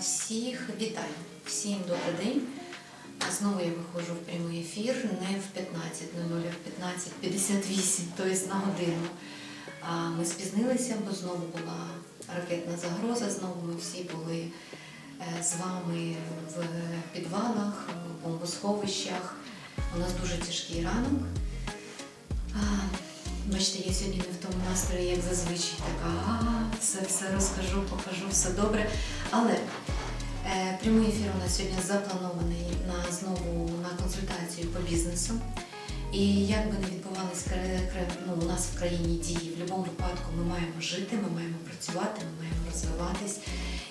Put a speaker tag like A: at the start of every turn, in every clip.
A: Всіх вітаю, всім добрий день. Знову я виходжу в прямий ефір не в 15.00, а в 15.58, тобто на годину. Ми спізнилися, бо знову була ракетна загроза. Знову ми всі були е, з вами в підвалах, в бомбосховищах. У нас дуже тяжкий ранок. Бачите, я сьогодні не в тому настрої, як зазвичай, така а, все, все розкажу, покажу, все добре. Але е, прямий ефір у нас сьогодні запланований на знову на консультацію по бізнесу. І як би не кре- ну, у нас в країні дії, в будь-якому випадку ми маємо жити, ми маємо працювати, ми маємо розвиватись.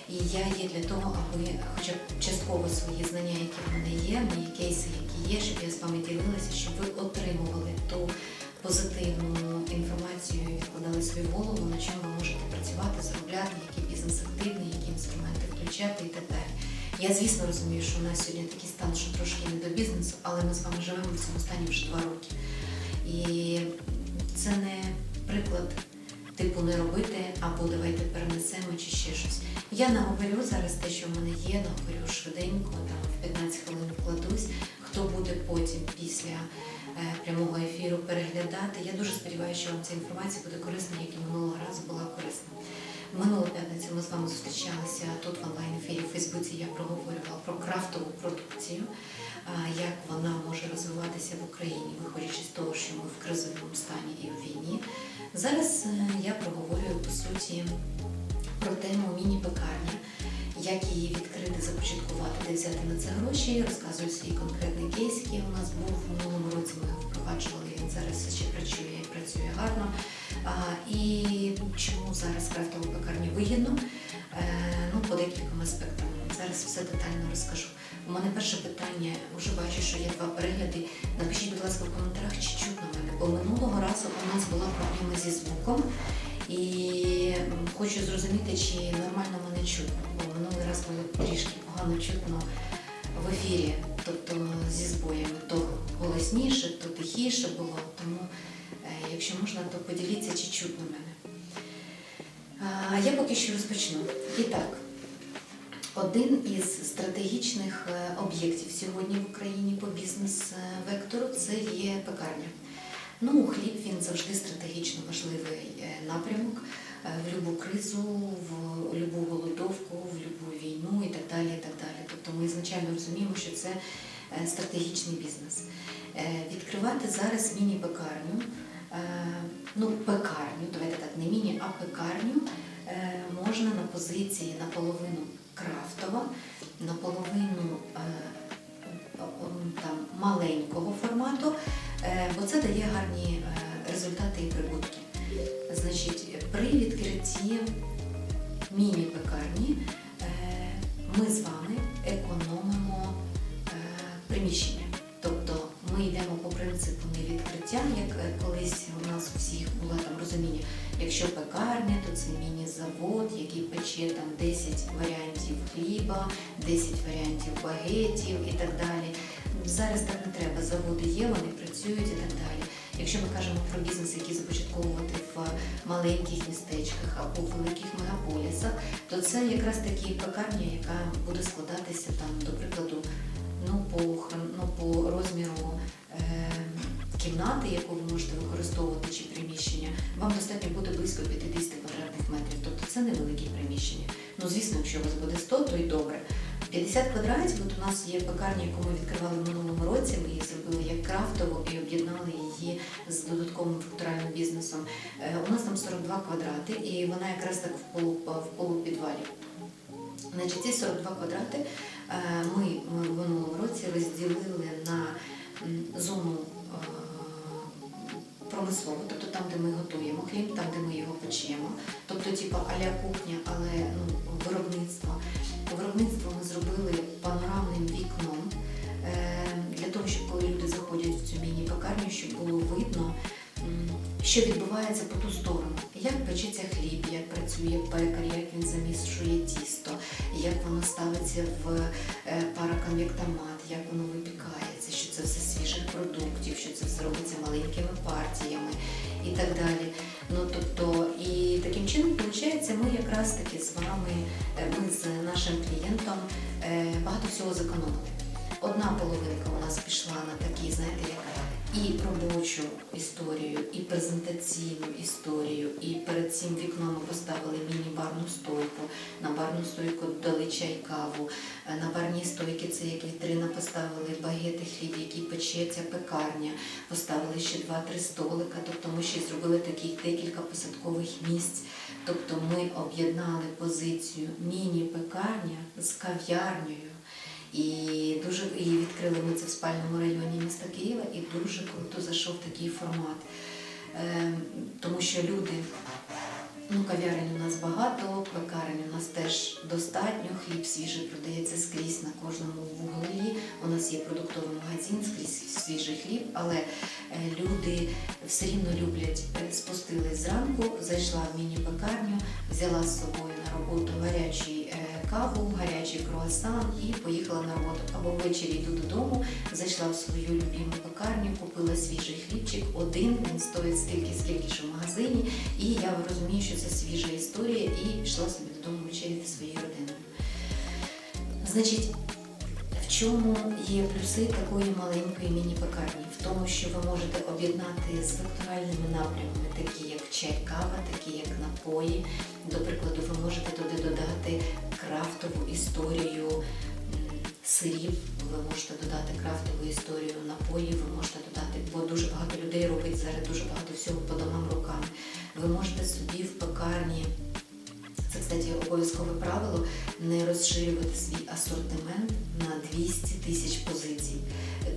A: І я є для того, аби хоча б частково свої знання, які в мене є, мої кейси, які є, щоб я з вами ділилася, щоб ви отримували ту позитивну інформацію відкладали свою голову, на чому ви можете працювати, заробляти, який бізнес активний, які інструменти включати і так далі. Я, звісно, розумію, що у нас сьогодні такий стан, що трошки не до бізнесу, але ми з вами живемо в цьому стані вже два роки. І це не приклад типу не робити або давайте перенесемо чи ще щось. Я наговорю зараз те, що в мене є, наговорю швиденько, там в 15 хвилин вкладусь. Хто буде потім після е, прямого ефіру переглядати. Я дуже сподіваюся, що вам ця інформація буде корисна, як і минулого разу була корисна. Минулу п'ятницю ми з вами зустрічалися тут в онлайн-ефірі в Фейсбуці. Я проговорювала про крафтову продукцію, як вона може розвиватися в Україні, виходячи з того, що ми в кризовому стані і в війні. Зараз е, я проговорюю по суті про тему міні-пекарні, як її відкрити, започаткувати, де взяти на це гроші. Розказую свій конкретний кейс, який у нас був в минулому році. Ми його впроваджували. Він зараз ще працює і працює гарно. А, і чому зараз крафтову пекарню вигідно? Е, ну, по декільком аспектам. Зараз все детально розкажу. У мене перше питання, вже бачу, що є два перегляди. Напишіть, будь ласка, в коментарях, чи чутно мене. Бо минулого разу у нас була проблема зі звуком. І хочу зрозуміти, чи нормально мене чутно, минулий раз було трішки погано чутно в ефірі, тобто зі збоями. То голосніше, то тихіше було. Тому, е, якщо можна, то поділіться, чи чутно мене. А я поки що розпочну. І так, один із стратегічних е, об'єктів сьогодні в Україні по бізнес-вектору це є пекарня. Ну, хліб він завжди стратегічно важливий е, напрямок в будь-яку кризу, в будь-яку голодовку, в будь-яку війну і так далі. і так далі. Тобто ми ізначально розуміємо, що це е, стратегічний бізнес. Е, Відкривати зараз міні-пекарню, е, ну, пекарню, давайте так, не міні, а пекарню е, можна на позиції наполовину крафтова, наполовину е, там, маленького формату, е, бо це дає гарні е, результати і прибутки. Значить, при відкритті міні-пекарні е, ми з вами економимо е, приміщення. Тобто ми йдемо по принципу не відкриття, як е, колись у нас у всіх було там розуміння. Якщо пекарня, то це міні-завод, який пече там 10 варіантів хліба, 10 варіантів багетів і так далі. Зараз так не треба. Заводи є, вони працюють і так далі. Якщо ми кажемо про бізнес, який започатковувати в маленьких містечках або в великих мегаполісах, то це якраз таки пекарня, яка буде складатися там, до прикладу, ну по ну, по розміру е, кімнати, яку ви можете використовувати чи приміщення, вам достатньо буде близько 50 квадратних метрів. Тобто це невеликі приміщення. Ну звісно, якщо у вас буде 100, то й добре. 50 квадратів, от у нас є пекарня, яку ми відкривали в минулому році. Ми її зробили як крафтову і об'єднали її з додатковим факторальним бізнесом. Е, У нас там 42 квадрати, і вона якраз так в полу в полупідвалі. Значить, ці 42 квадрати е, ми, в минулому році розділили на зону е, промислову, тобто там, де ми готуємо хліб, там, де ми його печемо, тобто типу аля кухня, але ну, виробництво. Виробництво ми зробили панорамним вікном е, для того, щоб коли люди заходять в цю міні-пекарню, щоб було видно, що відбувається по ту сторону. Як печеться хліб, як працює пекар, як він замішує тісто, як воно ставиться в е, параконвектомат, як воно випікається, що це все свіжих продуктів, що це все робиться маленькими партіями і так далі. Ну тобто, виходить, ми якраз таки з вами, е, ми з нашим клієнтом е, багато всього зекономили. Одна половинка у нас пішла на такі, знаєте, як і робочу історію, і презентаційну історію, і перед цим вікном ми поставили міні-барну стойку. На барну стойку дали чай, каву. Е, На барній стойці це як вітрина поставили багети, хліб, який печеться, пекарня. Поставили ще два-три столика. Тобто ми ще зробили таких декілька посадкових місць. Тобто ми об'єднали позицію міні-пекарня з кав'ярнею. І дуже і відкрили ми це в спальному районі міста Києва, і дуже круто зайшов такий формат. Е, тому що люди, ну кав'ярень у нас багато, пекарень у нас теж достатньо, хліб свіжий продається скрізь на кожному вуглі. У нас є продуктовий магазин, скрізь свіжий хліб, але е, люди все рівно люблять. Спустились зранку, зайшла в міні-пекарню, взяла з собою на роботу гарячий каву, гарячий круасан і поїхала на роботу. Або ввечері йду додому, зайшла в свою любиму пекарню, купила свіжий хлібчик, один, він стоїть стільки, скільки що в магазині, і я розумію, що це свіжа історія, і пішла собі додому вечеряти своєю родиною. Значить, в чому є плюси такої маленької міні-пекарні? В тому, що ви можете об'єднати з векторальними напрямами, такі чай, кава, такі як напої. До прикладу, ви можете туди додати крафтову історію сирів, ви можете додати крафтову історію напоїв, ви можете додати, бо дуже багато людей робить зараз дуже багато всього по домам руками. Ви можете собі в пекарні це, кстати, обов'язкове правило не розширювати свій асортимент на 200 тисяч позицій,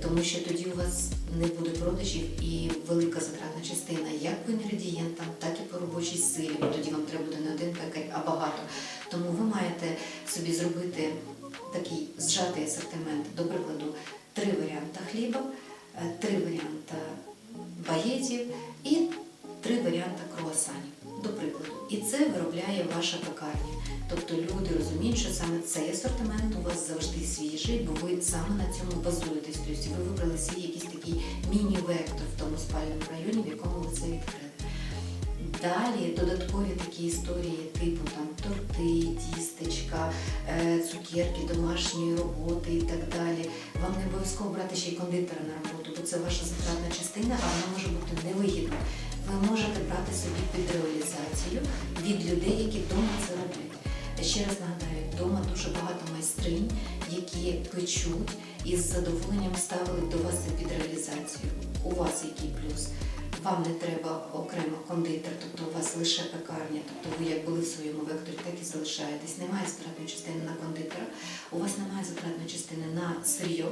A: тому що тоді у вас не буде продажів і велика затратна частина як по інгредієнтам, так і по робочій силі, тоді вам треба буде не один пекар, а багато. Тому ви маєте собі зробити такий зжатий асортимент, до прикладу, три варіанти хліба, е, три варіанти багетів і три варіанти круасанів, до прикладу. І це виробляє ваша пекарня. Тобто люди розуміють, що саме цей асортимент у вас завжди свіжий, бо ви саме на цьому базуєтесь. Тобто ви вибрали свій якийсь такий міні-вектор в тому спальному районі, в якому ви це відкрили. Далі додаткові такі історії, типу там торти, тістечка, е, цукерки домашньої роботи і так далі. Вам не обов'язково брати ще й кондитера на роботу, бо це ваша затратна частина, а вона може бути невигідна. Ви можете брати собі під реалізацію від людей, які вдома це роблять. Ще раз нагадаю, вдома дуже багато майстринь, які печуть і з задоволенням ставили до вас під реалізацію. У вас який плюс? Вам не треба окремо кондитер, тобто у вас лише пекарня, тобто ви як були в своєму векторі, так і залишаєтесь. Немає затратної частини на кондитера, у вас немає затратної частини на сир'йо,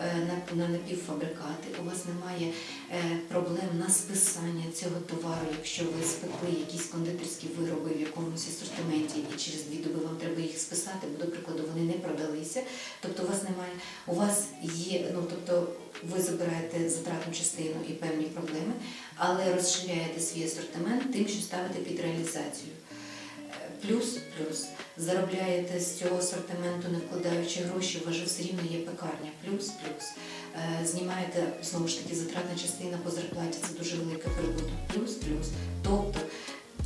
A: е, на, на напівфабрикати, у вас немає е, проблем на списання цього товару, якщо ви спекли якісь кондитерські вироби в якомусь асортименті і через дві доби вам треба їх списати, бо, до прикладу, вони не продалися. Тобто у вас немає, у вас є, ну тобто ви забираєте затратну частину і певні проблеми, але розширяєте свій асортимент тим, що ставите під реалізацію. Е, Плюс, плюс, заробляєте з цього асортименту, не вкладаючи гроші, у вас все рівно є пекарня. Плюс, плюс. Е, Знімаєте знову ж таки затратна частина по зарплаті, це дуже велика прибуток. Плюс, плюс. Тобто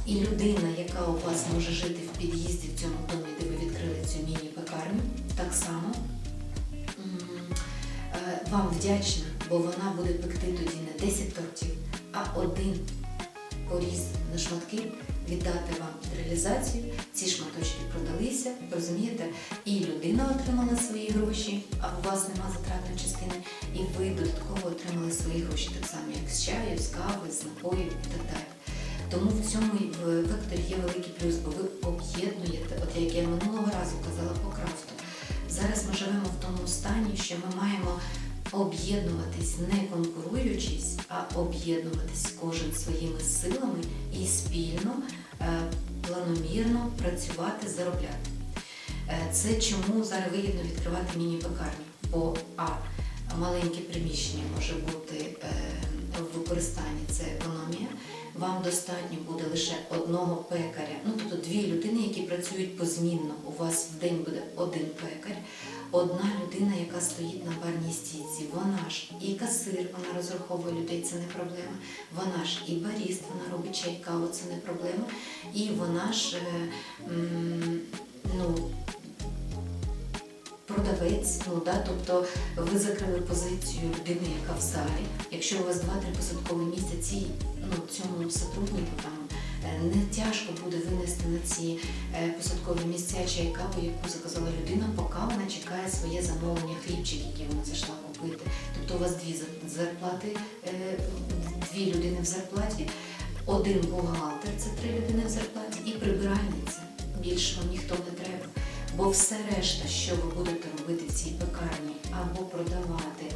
A: і людина, яка у вас може жити в під'їзді в цьому домі, де ви відкрили цю міні-пекарню, так само вам вдячна, бо вона буде пекти тоді не 10 тортів, а один поріз на шматки, віддати вам реалізацію. Ці шматочки продалися, розумієте? І людина отримала свої гроші, а у вас нема затратної частини, і ви додатково отримали свої гроші, так само, як з чаю, з кави, з напоїв і так далі. Тому в цьому векторі є великий плюс, бо ви об'єднуєте, от як я минулого разу казала по крафту. Зараз ми живемо в тому стані, що ми маємо об'єднуватись не конкуруючись, а об'єднуватись кожен своїми силами і спільно, е, планомірно працювати, заробляти. Е, Це чому зараз вигідно відкривати міні-пекарню, бо а маленьке приміщення може бути е, в використанні це економія. Вам достатньо буде лише одного пекаря, ну тобто дві людини, які працюють позмінно. У вас в день буде один пекар. Одна людина, яка стоїть на барній стійці. Вона ж і касир, вона розраховує людей, це не проблема. Вона ж і баріст, вона робить чай, каву, це не проблема. І вона ж е, ну, продавець, ну да, тобто ви закрили позицію людини, яка в залі. Якщо у вас 2-3 посадкові місця, ці ну цьому сотруднику там не тяжко буде винести на ці е, посадкові місця чай каву, яку заказала людина, поки вона чекає своє замовлення, хлібчик, який вона зайшла купити. Тобто у вас дві зарплати, е, дві людини в зарплаті, один бухгалтер, це три людини в зарплаті, і прибиральниця. Більше вам ніхто не треба. Бо все решта, що ви будете робити в цій пекарні, або продавати,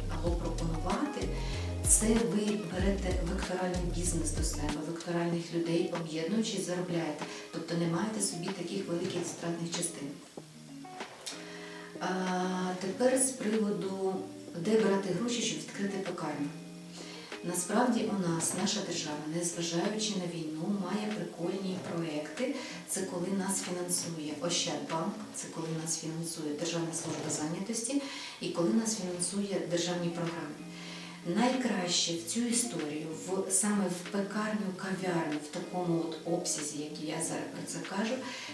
A: це ви берете векторальний бізнес до себе, векторальних людей, об'єднуючись, заробляєте. Тобто не маєте собі таких великих стратних частин. А, тепер з приводу, де брати гроші, щоб відкрити пекарню. Насправді у нас наша держава, незважаючи на війну, має прикольні проекти. Це коли нас фінансує Ощадбанк, це коли нас фінансує Державна служба зайнятості і коли нас фінансує державні програми. Найкраще в цю історію, в саме в пекарню, кав'ярню, в такому от обсязі, який я зараз про це кажу,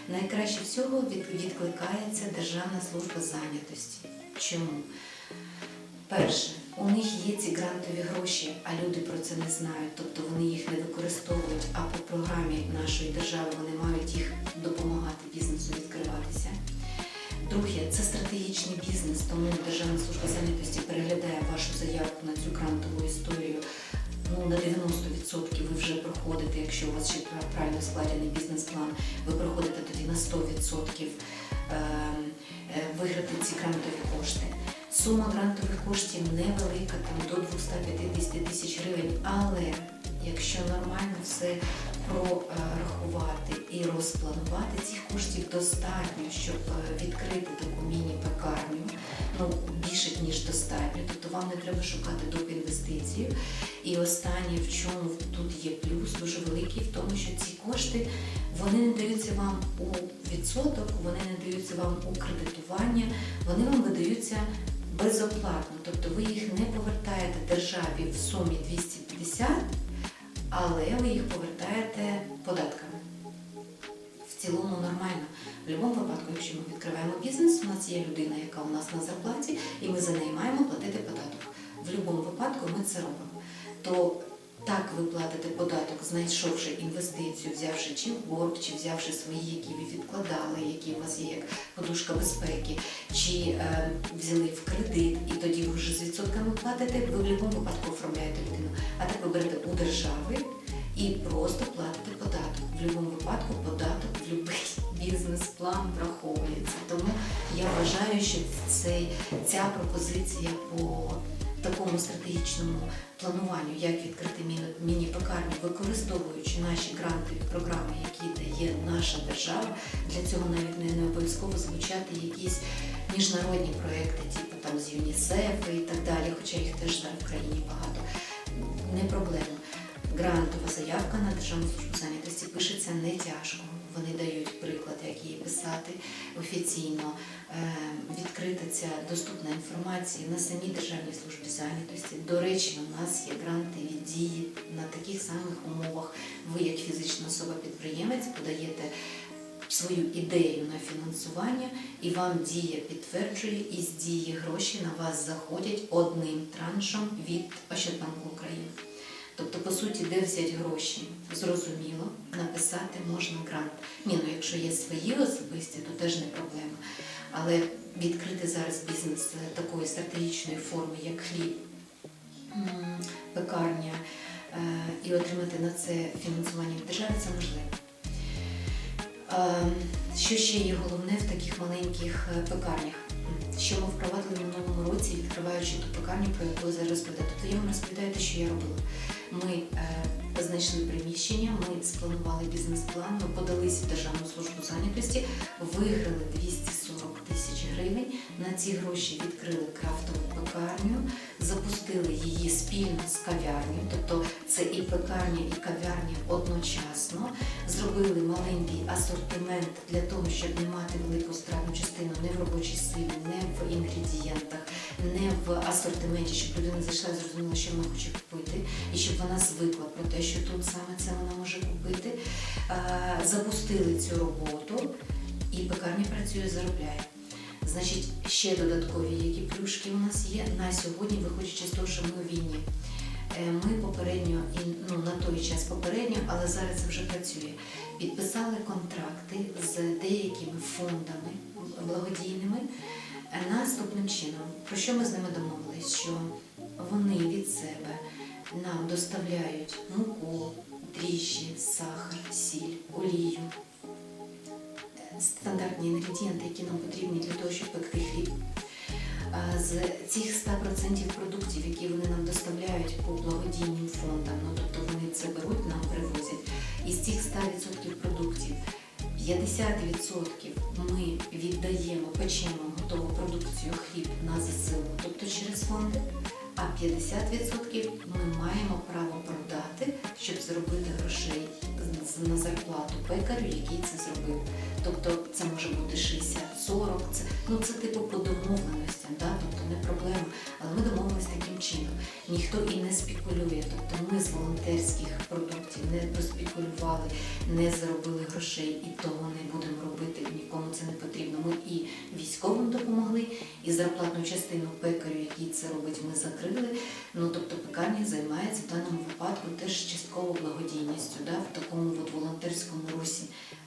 A: найкраще всього від- відкликається Державна служба зайнятості. Чому? Перше, у них є ці грантові гроші, а люди про це не знають, тобто вони їх не використовують, а по програмі нашої держави вони мають їх це стратегічний бізнес, тому Державна служба зайнятості переглядає вашу заявку на цю грантову історію. Ну, на 90% ви вже проходите, якщо у вас ще правильно складений бізнес-план, ви проходите тоді на 100% е, е, виграти ці грантові кошти. Сума грантових коштів невелика, там до 250 тисяч гривень, але якщо нормально все прорахувати і розпланувати, цих коштів достатньо, щоб е, відкрити таку міні-пекарню, ну більше ніж достатньо. Тобто вам не треба шукати доп. інвестицію. І останнє, в чому тут є плюс, дуже великий, в тому, що ці кошти вони не даються вам у відсоток, вони не даються вам у кредитування, вони вам видаються безоплатно. Тобто ви їх не повертаєте державі в сумі 250, але ви їх повертаєте податками. В цілому нормально. В будь-якому випадку, якщо ми відкриваємо бізнес, у нас є людина, яка у нас на зарплаті, і ми за неї маємо платити податок. В будь-якому випадку ми це робимо. То так ви платите податок, знайшовши інвестицію, взявши чи в борг, чи взявши свої, які ви відкладали, які у вас є як подушка безпеки, чи е, взяли в кредит, і тоді ви вже з відсотками платите, ви в будь-якому випадку оформляєте людину. А так ви берете у держави і просто платите податок. В будь-якому випадку податок в будь-який бізнес-план враховується. Тому я вважаю, що цей, ця пропозиція по такому стратегічному плануванню, як відкрити міні- міні-пекарню, використовуючи наші грантові програми, які дає наша держава, для цього навіть не, обов'язково звучати якісь міжнародні проекти, типу там з ЮНІСЕФ і так далі, хоча їх теж в країні багато. Не проблема. Грантова заявка на Державну службу зайнятості пишеться не тяжко. Вони дають приклад, як її писати офіційно. Е, Відкрита ця доступна інформація на самій Державній службі зайнятості. До речі, у нас є гранти від дії на таких самих умовах. Ви, як фізична особа-підприємець, подаєте свою ідею на фінансування, і вам дія підтверджує, і з дії гроші на вас заходять одним траншем від Ощадбанку України. Тобто, по суті, де взяти гроші, зрозуміло, написати можна грант. Ні, ну якщо є свої особисті, то теж не проблема. Але відкрити зараз бізнес е, такої стратегічної форми, як хліб, пекарня, е, і отримати на це фінансування від держави, це можливо. Е, Що ще є головне в таких маленьких пекарнях? Що ми впровадили в минулому році, відкриваючи ту пекарню, про яку зараз розповідаєте. Тобто я вам розповідаю що я робила. Ми е, знайшли приміщення, ми спланували бізнес-план, ми подалися в Державну службу зайнятості, виграли 240 тисяч гривень на ці гроші відкрили крафтову пекарню, запустили її спільно з кав'ярнею, тобто це і пекарня, і кав'ярня одночасно. Зробили маленький асортимент для того, щоб не мати велику стратну частину не в робочій силі, не в інгредієнтах, не в асортименті, щоб людина зайшла і зрозуміла, що вона хоче купити, і щоб вона звикла про те, що тут саме це вона може купити. Запустили цю роботу, і пекарня працює, заробляє. Значить, ще додаткові які плюшки у нас є на сьогодні, виходячи з того, що ми у війні. Е, Ми попередньо і ну на той час попередньо, але зараз це вже працює. Підписали контракти з деякими фондами благодійними е, наступним чином. Про що ми з ними домовились? Що вони від себе нам доставляють муку, дріжджі, інгредієнти, які нам потрібні для того, щоб пекти хліб. З цих 100% продуктів, які вони нам доставляють по благодійним фондам, ну тобто вони це беруть, нам привозять. Із цих 100% продуктів 50% ми віддаємо, печемо готову продукцію хліб на ЗСУ, тобто через фонди. А 50% ми маємо право продати, щоб заробити грошей на зарплату пекарю, який це зробив. Тобто Ніхто і не спекулює. Тобто ми з волонтерських продуктів не проспекулювали, не заробили грошей і того не будемо робити. Нікому це не потрібно. Ми і військовим допомогли, і зарплатну частину пекарю, який це робить, ми закрили. Ну тобто пекарня займається в даному випадку теж частково благодійністю, да, в такому от волонтерському русі,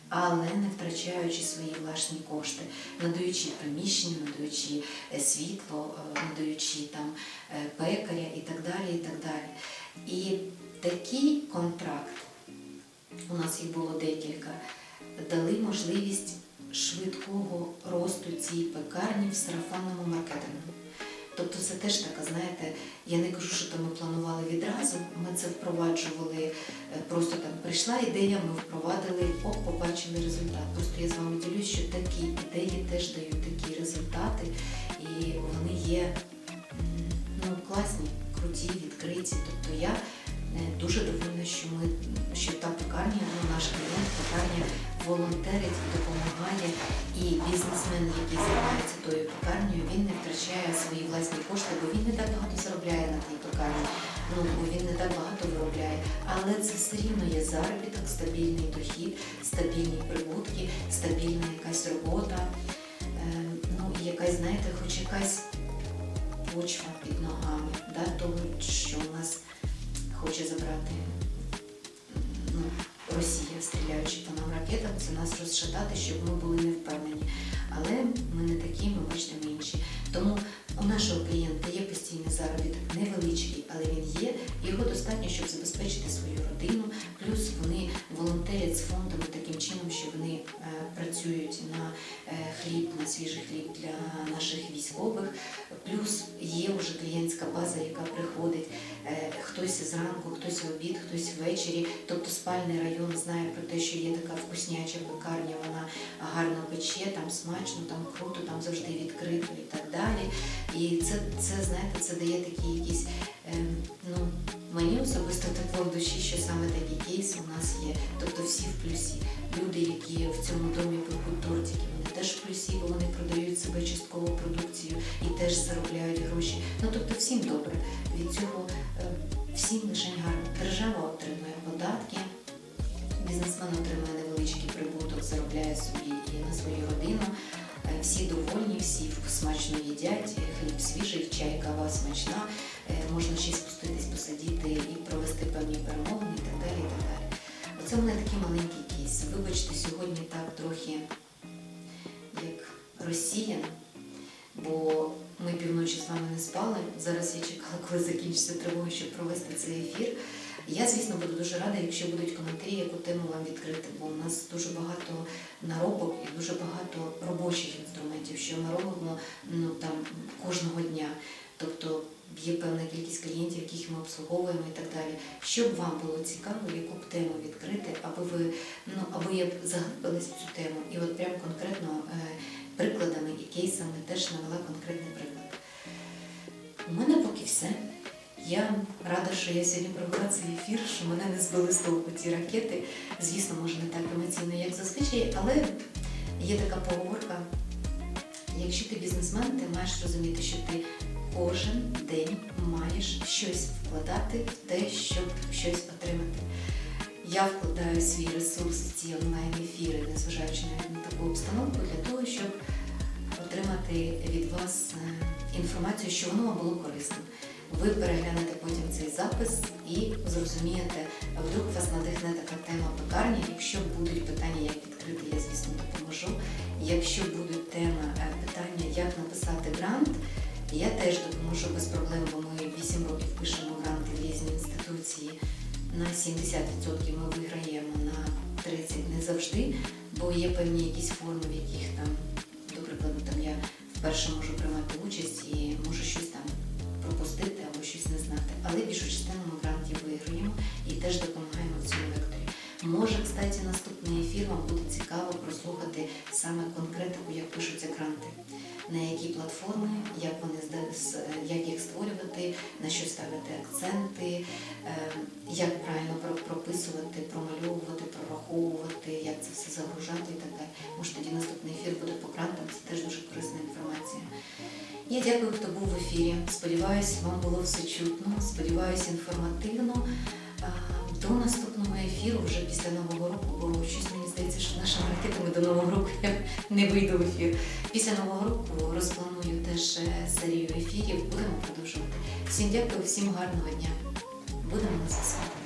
A: але не втрачаючи свої власні кошти, надаючи приміщення, надаючи е, світло, е, надаючи там е, пекаря і так далі. І так далі. І такий контракт, у нас їх було декілька, дали можливість швидкого росту цієї пекарні в сарафанному маркетингу. Тобто це теж така, знаєте, я не кажу, що то ми планували відразу. Ми це впроваджували, е, просто там прийшла ідея, ми впровадили, оп, побачили результат. Просто я з вами ділюсь, що такі ідеї теж дають такі результати, і вони є ну, класні, круті, відкриті. Тобто я дуже довольна, що ми що та пекарня, ну, наш клієнт, пекарня волонтерить, допомагає, і бізнесмен, який займається тою пекарнею, він не втрачає свої власні кошти, бо він не так багато заробляє на тій пекарні, ну він не так багато виробляє. Але це все рівно є заробіток, стабільний дохід, стабільні прибутки, стабільна якась робота. Е, ну і якась, знаєте, хоч якась почва під ногами, да, того, що у нас хоче забрати ну, Росія, стріляючи по нам ракетам, це нас розшатати, щоб ми були не впевнені. Але ми не такі, ми бачите, ми інші. Тому у нашого клієнта є постійний заробіток, невеличкий, але він є. Його достатньо, щоб забезпечити свою родину. Плюс вони волонтерять з фондами таким чином, що вони е, працюють на свіжий хліб для наших військових. Плюс є вже клієнтська база, яка приходить. Е, Хтось зранку, хтось в обід, хтось ввечері. Тобто спальний район знає про те, що є така вкусняча пекарня, вона гарно пече, там смачно, там круто, там завжди відкрито і так далі. І це, це знаєте, це дає такі якісь, ем, ну, мені особисто тепло в душі, що саме такий кейс у нас є. Тобто всі в плюсі. Люди, які в цьому домі пекуть тортики, вони теж в плюсі, бо вони продають себе часткову продукцію і теж заробляють гроші. Ну тобто всім добре. Від цього е, всім лише гарно. Держава отримує податки, бізнесмен отримує невеличкий прибуток, заробляє собі і на свою родину. Е, Всі довольні, всі смачно їдять, е, хліб свіжий, чай, кава смачна, можна ще й спуститись, посидіти і провести певні перемовини і так далі. І так далі. Оце у мене такий маленький кейс. Вибачте, сьогодні так трохи як росіян, бо ми півночі з вами не спали. Зараз я чекала, коли закінчиться тривога, щоб провести цей ефір. Я, звісно, буду дуже рада, якщо будуть коментарі, яку тему вам відкрити, бо у нас дуже багато наробок і дуже багато робочих інструментів, що ми робимо ну, там, кожного дня. Тобто є певна кількість клієнтів, яких ми обслуговуємо і так далі. Щоб вам було цікаво, яку б тему відкрити, аби ви ну аби я б заглибилась в цю тему і от прям конкретно е, прикладами і кейсами, теж навела конкретний приклад. У мене поки все. Я рада, що я сьогодні провела цей ефір, що мене не збили з толку ці ракети. Звісно, може не так емоційно, як зазвичай, але є така поговорка. Якщо ти бізнесмен, ти маєш розуміти, що ти кожен день маєш щось вкладати в те, щоб щось отримати. Я вкладаю свій ресурс в ці онлайн-ефіри, незважаючи на таку обстановку, для того, щоб отримати від вас е, інформацію, що воно вам було корисним. Ви переглянете потім цей запис і зрозумієте, вдруг вас надихне така тема пекарні. Якщо будуть питання, як відкрити, я звісно допоможу. Якщо будуть теми е, питання, як написати грант, я теж допоможу без проблем, бо ми 8 років пишемо гранти в різні інституції. На 70% ми виграємо, на 30% не завжди, бо є певні якісь форми, в яких там, до прикладу, там я вперше можу приймати участь і можу щось там пропустити або щось не знати. Але більшу частину ми грантів виграємо і теж допомагаємо в цьому векторі. Може, кстати, наступний ефір вам буде цікаво прослухати саме конкретику, як пишуться гранти, на які платформи, як вони як їх створювати, на що ставити акценти, е, як правильно прописувати, промальовувати, прораховувати, як це все загружати і так далі. Може, тоді наступний ефір буде по грантам, це теж дуже корисна інформація. Я дякую, хто був в ефірі. Сподіваюсь, вам було все чутно. Сподіваюсь, інформативно. До наступного ефіру вже після нового року, бо щось мені здається, що нашими ракетами до нового року я не вийду в ефір. Після нового року розпланую теж е, серію ефірів. Будемо продовжувати. Всім дякую, всім гарного дня. Будемо на зв'язку.